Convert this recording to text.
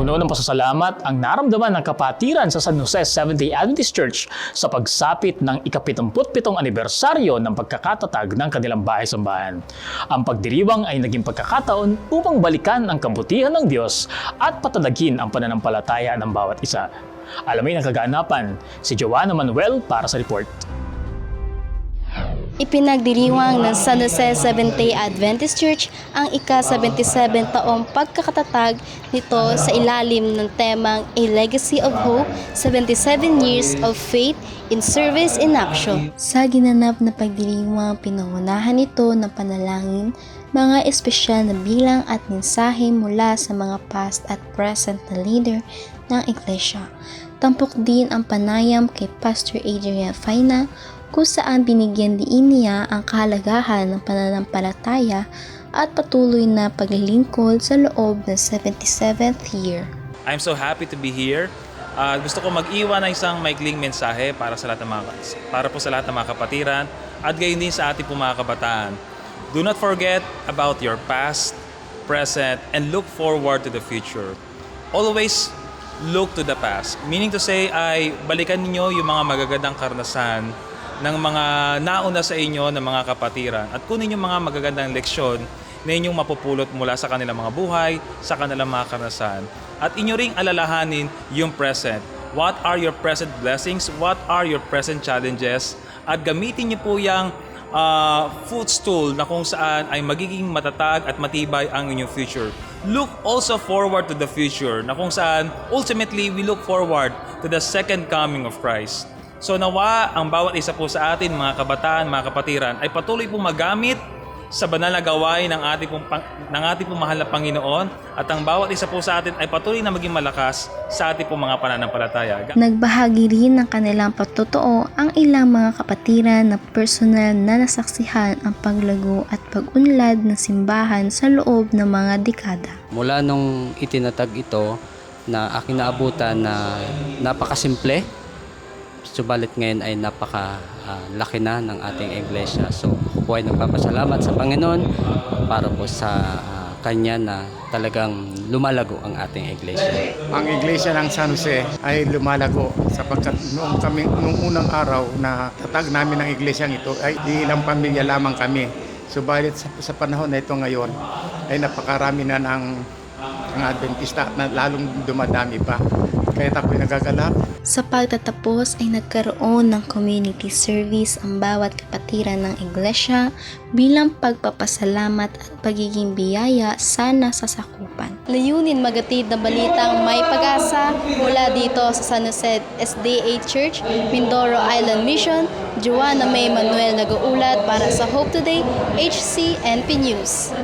Puno ng pasasalamat ang naramdaman ng kapatiran sa San Jose Seventh-day Adventist Church sa pagsapit ng ikapitumputpitong anibersaryo ng pagkakatatag ng kanilang bahay-sambahan. Ang pagdiriwang ay naging pagkakataon upang balikan ang kabutihan ng Diyos at patatagin ang pananampalataya ng bawat isa. Alamin ang kaganapan, si Joanna Manuel para sa report. Ipinagdiriwang ng San Jose Seventh-day Adventist Church ang ika-77 taong pagkakatatag nito sa ilalim ng temang A Legacy of Hope, 77 Years of Faith in Service in Action. Sa ginanap na pagdiriwang, pinangunahan ito ng panalangin, mga espesyal na bilang at mensahe mula sa mga past at present na leader ng Iglesia. Tampok din ang panayam kay Pastor Adrian Faina kung saan binigyan diin niya ang kahalagahan ng pananampalataya at patuloy na paglilingkod sa loob ng 77th year. I'm so happy to be here. Ah, gusto ko mag-iwan ng isang maikling mensahe para sa lahat ng mga para po sa lahat ng mga kapatiran at gayon din sa ating mga kabataan. Do not forget about your past, present, and look forward to the future. Always look to the past. Meaning to say ay balikan ninyo yung mga magagandang karanasan ng mga nauna sa inyo ng mga kapatiran at kunin yung mga magagandang leksyon na inyong mapupulot mula sa kanilang mga buhay, sa kanilang mga karanasan. At inyo ring alalahanin yung present. What are your present blessings? What are your present challenges? At gamitin niyo po yung uh, footstool na kung saan ay magiging matatag at matibay ang inyong future. Look also forward to the future na kung saan ultimately we look forward to the second coming of Christ. So nawa ang bawat isa po sa atin, mga kabataan, mga kapatiran, ay patuloy po magamit sa banal na gawain ng ating pong, ng ating pong mahal na Panginoon at ang bawat isa po sa atin ay patuloy na maging malakas sa ating pong mga pananampalataya. Nagbahagi rin ng kanilang pagtotoo ang ilang mga kapatiran na personal na nasaksihan ang paglago at pag-unlad ng simbahan sa loob ng mga dekada. Mula nung itinatag ito na aking naabutan na napakasimple, subalit ngayon ay napaka ah, laki na ng ating iglesia. So ako ay nagpapasalamat sa Panginoon para po sa ah, Kanya na talagang lumalago ang ating iglesia. ang iglesia ng San Jose ay lumalago sapagkat noong kami noong unang araw na tatag namin ang iglesyang ito ay ilang pamilya lamang kami. Subalit sa, sa panahon na ito ngayon ay napakarami na ng ang Adventista na lalong dumadami pa. Kaya ako'y nagagalak Sa pagtatapos ay nagkaroon ng community service ang bawat kapatiran ng iglesia bilang pagpapasalamat at pagiging biyaya sana sa sakupan. Layunin magatid na balitang may pag-asa mula dito sa San Jose SDA Church, Mindoro Island Mission, Joanna May Manuel nag-uulat para sa Hope Today, HCNP News.